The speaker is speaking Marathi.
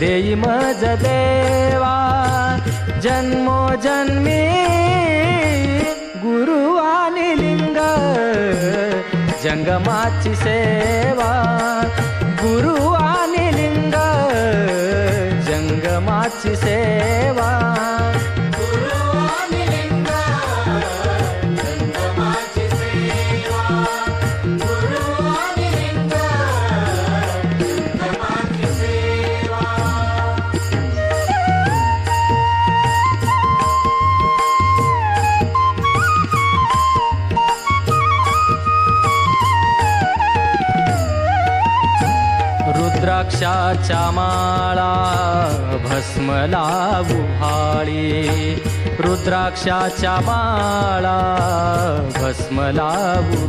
देई मज देवा जन्मो जन्मी गुरु आणि लिंग जंगमाची सेवा गुरु आणि लिंग जंगमाची सेवा. द्राक्षाच्या माळा भस्म लावू रुद्राक्षाच्या माळा भस्म लावू